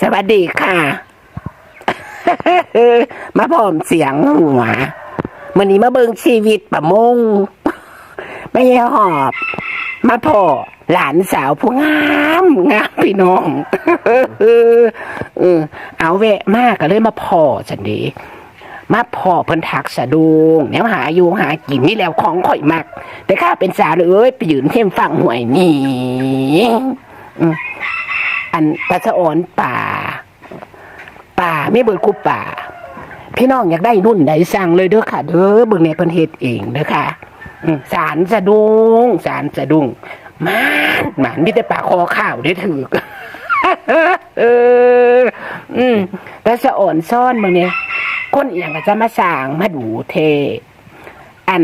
สวัสดีค่ะ มาพร้อมเสียงหัวมื่อนี้มาเบิงชีวิตประมง ไม่ใช่หอบ มาพ่อหลานสาวผู้งามงามพี่น้องเออเอาแวะมากก็เลยมาพ่อฉันดีมาพ่อเพิ่นทักสะดุงแนวหาอยู่หากินนี่แล้วของข่อยมักแต่ข้าเป็นสาวเลยเอ้ยไปยืนเทียมฟังหวยนี่ อันตาสะอ่อนป่า ป่าไม่เบิดคูป่า พี่น้องอยากได้รุ่นใดสั่งเลยเด้อค่ะ เด้อเบิ่งในเพิ่นเฮ็ดเองเด้อค่ะสารสะดุงสารสะดุงหมานหมานมีแต่ปลาคอข้าวได้ถือเออ อืมแต่สะอ่อนซ่อนมึงเนี่ยคนอหย่างก็จะมาสร้างมาดูเท อัน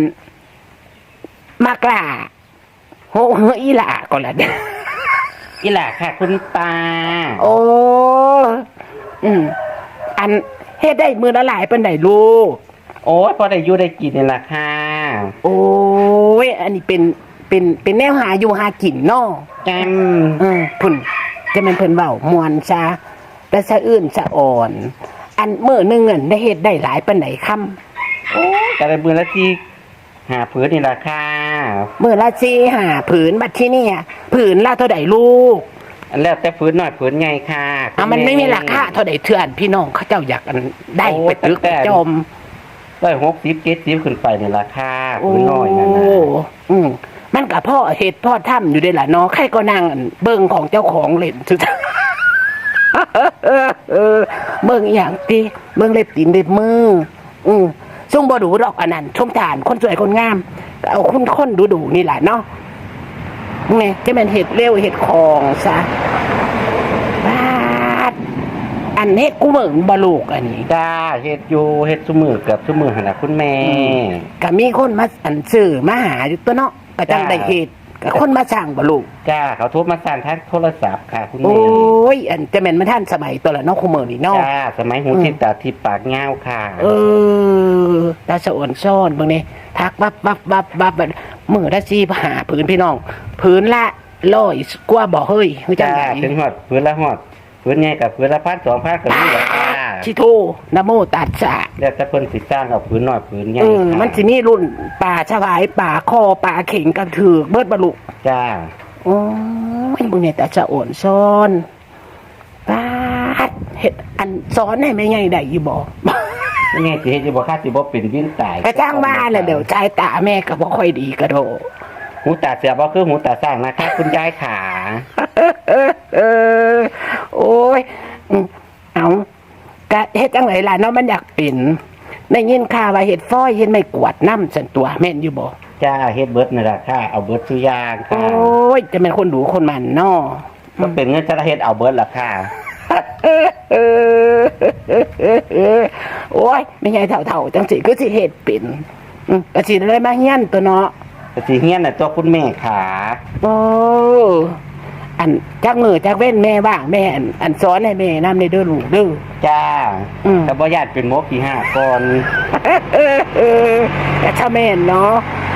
มากล่าโหเฮออีหล่าก็ละเด้ ออีหล่ะค่ะ คุณตาโอ้อืมอันเฮ็ดได้มือละหลายเป็นไหนลูก โอ้ยพอได้อยู่ได้กินนี่ล่ะค่ะ โอ้ย อันนี้เป็นเป็นเป็นแนวหาอยู่หากินเนาะแจมเออพุ่นจะเป็นเพิ่นเว้ามวนซะแต่สะอื่นสะอ่อน อันมื้อหนึงเงินได้เฮ็ดได้หลายปานไหนค่ำ โอ้ยกระเบือละที่ หาผืนนี่ล่ะค่ะมื้อละสี่หาผืนบัดที่เนี่ยผืนละเท่าใดลูก อันแล้วแต่ผืนหน่อยผืนไงค่ะอะมันไม่มีราคาเท่าใดเถื่อนพี่น้องเขาเจ้าอยากอันได้ไปตึกไปจอมร้อยหกสิบเจ็ดสิบขึ้นไปนี่ล่ะค่ะผืนน้อยนั่นนะโอืมมันกับพ่อเฮ็ดพ่อทำอยู่ได้ล่ะเนาะใครก็นั่งอั่นเบิ่งของเจ้าของเล่นสุดเออเออเบิ่งอหย่างติเบิ่งเล็บตีนเล็บมือ อืม ซุ่งบ่ดูดอกอันนั้นชมฐานคนสวยคนงามก็เอาคุณคนดูดูๆนี่แหละเนาะไงจะเป็นเห็ดเร็วเห็ดของซะบาดอันเฮ็ดกูเหมือนบลูกอันนี้จ้าเฮ็ดอยู่เฮ็ดซุมือเกือบซุมือหั่นน่ะคุณแม่ ก็มีคนมาอันซื้อมาหาอยู่ตัวเนาะก็จังจ้าได้เฮ็ด ก็คนมาสั่งบลูกจ้าเขาโทรมาสั่งทางโทรศัพท์ค่ะ คุณโอ้แม่ยอันจะแม่นมาท่านสมัยตัวละเนาะคุเมอนี่เนาะจ้าสมัยหูทิพตาทิพปากเงาวค่ะเออตาสะอ่อนซ่อนบางนี่ทักวับวับวับวับแบบมือละสีหาผืนพี่น้องผืนละร้อยกว่าบ่เฮ้ยคือจังจ้าไหนถึงหอดพื้นละหอดพื้นไงกับพื้นละพันสองพันกับนี่แหละจ้า ชิโทนะโมตัดสะแล้วแต่เพิ่นสิสร้างกับพื้นน้อยพื้นใหญ่เออค่ะมันสิมีรุ่นป่าชะวายป่าคอป่าเข่งกันถือเบิดบรรลุจ้าโอ้ยมึงเนี่ยแต่จะอ่อนซ้อนปาดเฮ็ดอันซ้อนให้ไม่ไงได้อยู่บ่ไม่ไงสิเฮ็ดสิบ่ค่าสิบ่เป็นวิ่งตายกระจ้างมาแหละเดี๋ยวใจตาแม่ก็บ่ค่อยดีกระโดดหูตาเสียบ่คือหูตาสร้างนะคะคุณยายขาเออเออโอ้ยอืมเอา กะเฮ็ดจังไหนล่ะเนาะมันอยากเป็นได้ยินข่าวว่าเฮ็ดฟ้อยเฮ็ดไม่กวาดน้ำสันตัวแม่นอยู่บ่จ้าเฮ็ดเบิดนี่ล่ะค่ะเอาเบิดทุกอย่างโอ้ค่ะยจะเป็นคนดูคนมันเนาะก็เป็นเงินจะเฮ็ดเอาเบิดล่ะค่ะเออเออเออโอ้ยไม่ใช่เถ่าๆจังสิคือสิเฮ็ดเป็นอืมก็สิได้มาเฮียนตัวเนาะก็สิเฮียนน่ะตัวคุณแม่ขาโอ้ อันจักมือจักเว้นแม่บ้างแม่อันอันสอนให้แม่นำในเด้อลูกเด้อ จ้าอืม แต่บ่ญาติเป็นหมกที่ห้าก่อนเออเออแต่ถ้าแม่นเนาะ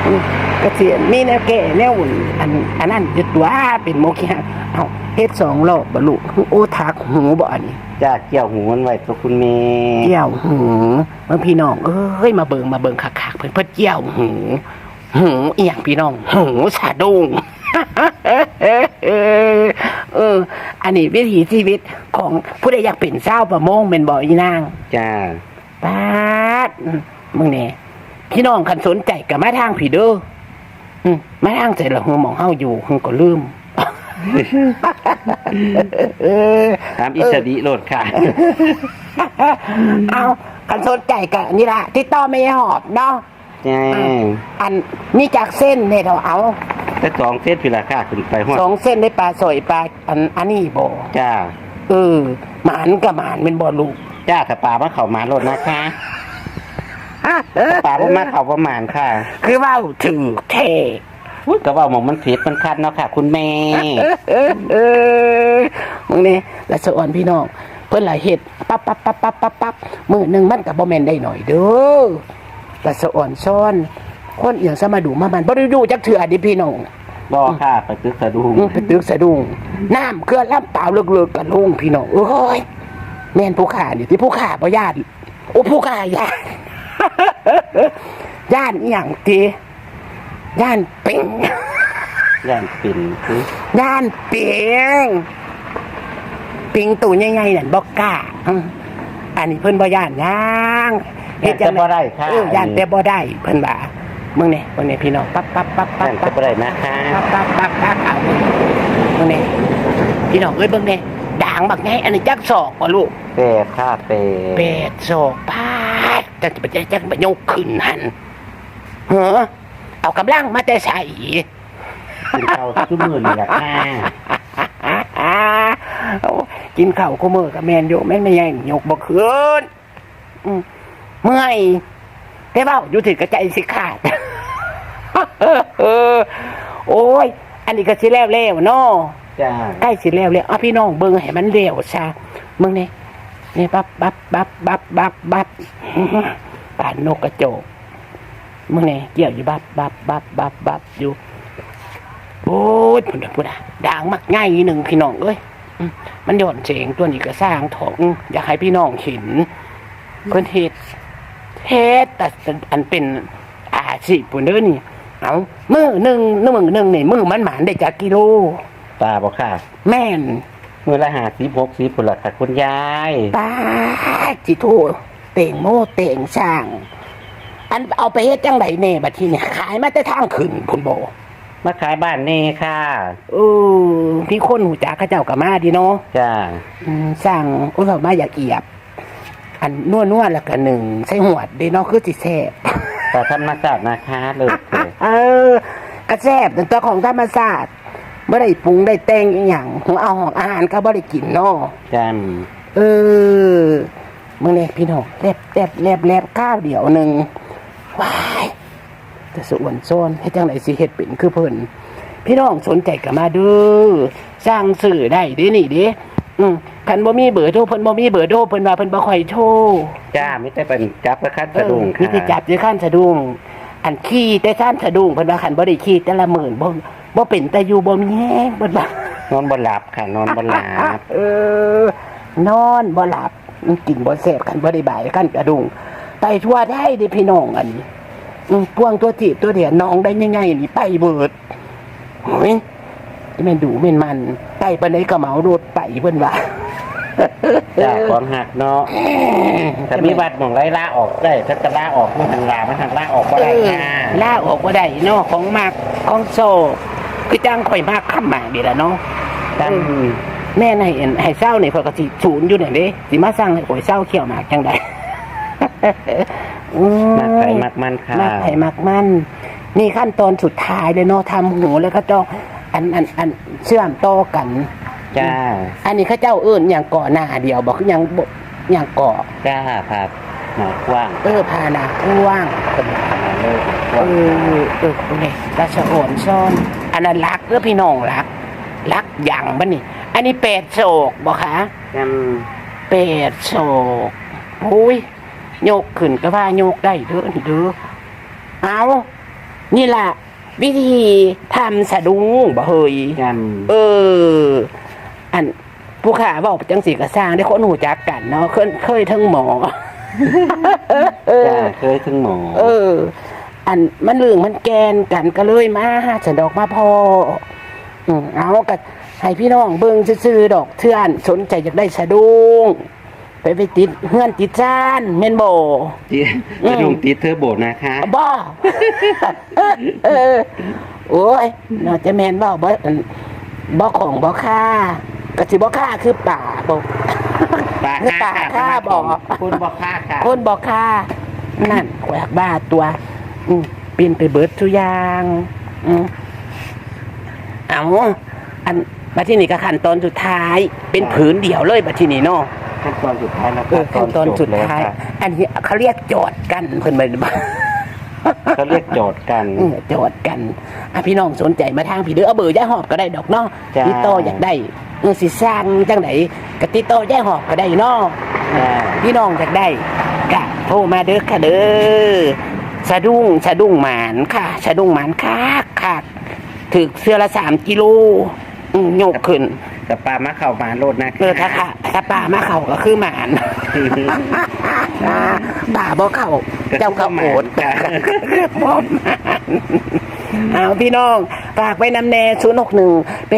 อืมก็เสียมีแนวแก่แนวอุ่นอันอันนั้นจะตัวเป็นโมคิฮะเอาเฮ็ดสองรอบบลูกโอ้ทักหูบ่อันนี้ จ้าเกี่ยวหูมันไว้ตัวคุณแม่เกี่ยวหูเมื่อพี่น้องเอ้ยมาเบิงมาเบิงคักๆเพิ่นเพิ่นเกี่ยวหู หูอีหยังพี่น้องหูสะดุ้งเออเออ อันนี้วิถีชีวิตของผู้ใดอยากเป็นเศร้าวประมงเป็นบ่อีนางจ้าป้าดอืมมึงเนี่ยพี่น้องคันสนใจกับมาทางผีเด้ออืมมาทางใจละหัวหมองเฮาอยู่หึงก็ลืมเออตามอิสริโลดค่ะ เอาคันสนใจกับนี่ละติดต่อไม่หอบเนาะ จ้าอันนี่จากเส้นเนี่ยเราเอาแต่สองเส้นพิลาค่าขึ้นไปหัวสองเส้นได้ปลาสอยปลาอันอันนี้บ่จ้าเออหมานกับหมานเป็นบ่ลูกจ้าถ้าป่ามาเข้ามาโลดนะคะป่าบ่มาเข้าประมาณค่ะ คือว่าถือเทอุ๊ยก็ว่าหมองมันผิดมันคัดเนาะค่ะ คุณแม่เออเออมึงนี่และสอนพี่น้องเพิ่นหลายเฮ็ดปั๊บปั๊บปั๊บปั๊บปั๊บปั๊บมือหนึ่งมันกับบ่แม่นได้หน่อยเด้อ และสอนซ้อน คนเอียงสมาดูมามันบ่ได้อยู่จักเถื่อดิพี่น้องบ่ค่ะไปตึกสะดุ้งอืมไปตึกสะดุ้งน้ำเคลื่อนลำเปล่าเลิกๆกันลงพี่น้องโอ้ยแม่นผู้ขานี่ที่ผู้ขาบ่ญาติโอ้ผู้ขาญาติ ญาติอหย่างตีย่านเป็ง ย่านปิ่นคือย่านเปียงปิงตัวใหญ่ๆนั่นบอกกล้าอืมอันนี้เพิ่นบ่ย่านย่าง ย่านแต่บ่ได้ค่ะ เออย่านแต่บ่ได้เพิ่นว่ามึงนี่มึงนี่พี่น้องปั๊บปั๊บปั๊บปั๊ย่าบนจะปั๊บบ่ได้นะคะปั๊บปั๊บปั๊บปั๊บเอามึงนี่พี่น้องเอ้ยเบิ่งนี่ด่างบักไงอันนี้จักศอกบ่ลูก เปดค่ะเปดแปดศอกพาดจักจะไปจักไปยกขึ้นหั่นเหรอเอากำลังมาแต่ใส่ กินข้าวซุมื้อนี่แหละค่ะเอากินข้าวคู่มือกับแมนอยู่แม่นไม่ใหญ่ยกบ่คืนอืม เมื่อยแต่ว่าอยู่ถึงกระใจสิขาดเออโอ้ย อันนี้ก็สิแล้วแล้วเนาะจ้าใกล้สิแล้วแล้วเอาพี่น้องเบิ่งให้มันเร็วซะมึงนี่นี่บับบับบับบับบับบับป่านนกกระโจกมึงนี่เกี่ยวอยู่บับบับบับบับบับอยู่โอ้ยพุ่นน่ะพุ่นอะด่างมักง่ายอีหนึ่งพี่น้องเอ้ยอืมมันหย่อนเสียงตัวนี้ก็สร้างถองอยากให้พี่น้องเห็นเพิ่นเฮ็ด เฮ็ดแต่อันเป็นอาชีพปุ่นเด้อนี่ เอามือหนึ่งหนึ่งหนึ่งนี่มือมันหมานได้จากกิโล ตาบ่ค่ะ แม่นมื้อละ50 60พุ่นล่ะค่ะคุณยายตาจิโทเต่งโม่เต่งช่าง อันเอาไปเฮ็ดจังไดแน่บัดทีเนี่ยขายมาแต่ทางขึ้นพุ่นบ่มาขายบ้านนี่ค่ะเออพี่คนหูจักเขาเจ้ากับมาดีเนาะจ้าอืมสั่งอุ้ยแบบมาอยากเอียบ อันนวดนวดๆแล้วก็หนึ่งใส่หวดดีเนาะคือสิแซ่บแต่ธรรมชาตินะคะเลิศเลยเออกระแซ่บแต่ตัวของธรรมชาติบ่ได้ปรุงได้แต่งอีหยังหัวเอาของอาหารก็บ่ได้กินเนาะจ้าเออมึงเนี่ยพี่น้องแลบแลบแลบแลบข้าวเดียวหนึ่งว้ายแต่สวนโซนให้จังไหนสิเฮ็ดเป็นคือเพิ่นพี่น้องสนใจก็มาเดูสร้างสื่อได้เด้นี่เด้อืม คันบ่มีเบอร์โทรเพิ่นบ่มีเบอร์โทรเพิ่นว่าเพิ่นบ่ค่อยโทรจ้าไม่ได้เป็นจับประคันเอสะอดุ้งมีค่ะแต่จับอยู่ขั้นสะดุ้งอันขี้แต่ขั้นสะดุ้งเพิ่นว่าคันบ่ได้ขี้แต่ละหมื่นบ่บ่เป็นแต่อยู่บ่มีแฮงเพิ่นว่านอนบ่หลับค่ะ นอนบ่หลับ เออนอนบ่หลับกินบ่แซ่บคันบ่ได้บ่ายคันกระดุงไปทั่วได้เดิพี่น้องอันนี้อืมพวงตัวจีบตัวเดียวน้องได้ง่ายๆนี่ไปเบิดโอ้ยแม่นดูแม่นมันไปปานใดก็เหมารถไปเพิ่นว่า จ้าของหักเนาะแต่มีบัตรหมองไรล่าออกได้ถ้าจะล่าออกมันหันลามันหันล่าออกก็ได้เออค่ะล่าออกบ่ได้เนาะของมากของโซคือจ้างข่อยมากคำหมากดีละเนาะจ้าแม่นให้เอ็นให้เศร้านี่ข่อยก็สิศูนย์อยู่นี่เด้สิมาสร้างให้ข่อยเศร้าเขียวหมากจังไดอืมักไข่มักมันค่ะมากไผ่มากมันนี่ขั้นตอนสุดท้ายเลยเนาะทำหูแล้วก็ต้องอันอันอันเชื่อมต่อกัน จ้า อันนี้เข้าเจ้าเอิ้นอย่างก่อหน้าเดียวบอกคืออย่างบ่อย่างก่อจ้าครับหนากว้างเออพาหนากว้างขนาดเลยเออเออนี่ราชโอนซ่อนอันนั้นรักเด้อพี่น้องรักรักอย่างบ้านี่ อันนี้เป็ดโศกบอกคะจ้าเป็ดโศกโอ้ยโยกขึ้นก็ว่าโยกได้เด้อนี่เด้อเอานี่ล่ะ วิธีทำสะดุ้งบ่เฮยจ้าเออ อันผู้ขาบอกจังสีกระสร้างได้คนหูจักกันเนาะเคยเคยทั้งหมอเออจ้าเคยถึงหมอ เออ อันมันเรื่องมันแกนกันก็เลยมาฉันดอกมาพออืมเอากัให้พี่น้องเบิ่งซื่อๆดอกเทื่อนสนใจอยากได้สะดุ้งไปไปติดเฮือนติดจ้านแม่นบ่จีจะดุงติดเธอโบดนะคะบ่เออโอ้ยน่าจะแม่นบ่บ่อันบ่ของบ่ค่า ก็สิบ่ค่าคือป่าบ่ปลาคือป่าค่าบ่คุณบอกค่าค่ะคนบอกค่ะนั่นแขวกบ้าตัว อืมปีนไปเบิดทุกอย่างอืมเอาอันบัดที่นี่ก็ขั้นตอนสุดท้าย เป็นผืนเดียวเลยบัดที่นี่เนาะขั้นตอนสุดท้ายแล้วเออขั้นตอนสุดท้ายจบแล้วค่ะอันนี้เขาเรียกโจทย์กันเพิ่นไปบ้าเขาเรียกโจทย์กันเออโจทย์กันอะพี่น้องสนใจมาทางพี่เด้อเอาเบอร์ย่าหอบก็ได้ดอกเนาะจ้าติดต่ออยากได้เออ สิสร้างจังไหนก็ติดต่อย่าหอบก็ได้เนาะอ่าพี่น้องอยากได้กะโทรมาเด้อค่ะเด้อสะดุ้งสะดุ้งหมานค่ะ สะดุ้งหมานค่ะค่ะถึกเสื้อละสามกิโลอืมโยกขึ้นแต่ปลามาเข้ามาโลดนะเออถ้าค่ะถ้าป่ามาเขาก็คือหมานป่าบ่เขาเจ้าก็โอดจ้ะบ่หมานเอาพี่น้องฝากไว้นำแน่ศูนย์หกหนึ่งแป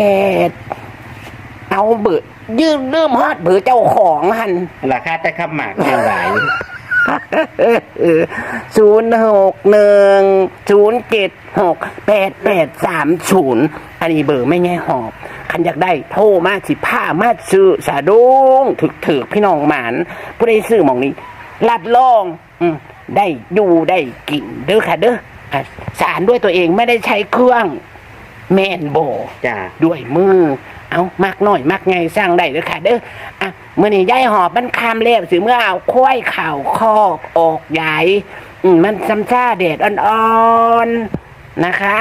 ด เอาเบิดยืมลืมฮอดเบือเจ้าของหันราคาแต่ข้ามหมากแนวไหลศูนย์หกหนึ่งศูนย์เจ็ดหกแปดแปดสามศูนย์อันนี้เบอร์ไม่แง่หอบคันอยากได้โทรมาสิผ้ามาซื้อสาดงถึกถึกพี่น้องหมานผู้ใดซื้อหมองนี้รับรอง อืมได้อยู่ได้กินเด้อค่ะเด้ออะสารด้วยตัวเองไม่ได้ใช้เครื่อง แมนโบจ้าด้วยมือ เอามากหน่อยมากไงสร้างได้เด้อค่ะ เด้ออะเมื่อนี้ย้ายหอบมันคามเล็บสิเมื่อเอาควายข่าวคอกออกใหญ่อืมมันซ้ำชาเดดอ่อนๆนะคะ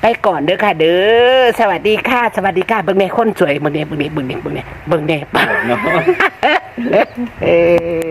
ไปก่อนเด้อค่ะ เด้อสวัสดีค่ะ สวัสดีค่ะเบิ่งเน่คนสวยเบิ่งเน่เบิ่งเน่เบิ่งเน่เบิ่งเน่เบิ่งเน่เนาะเออ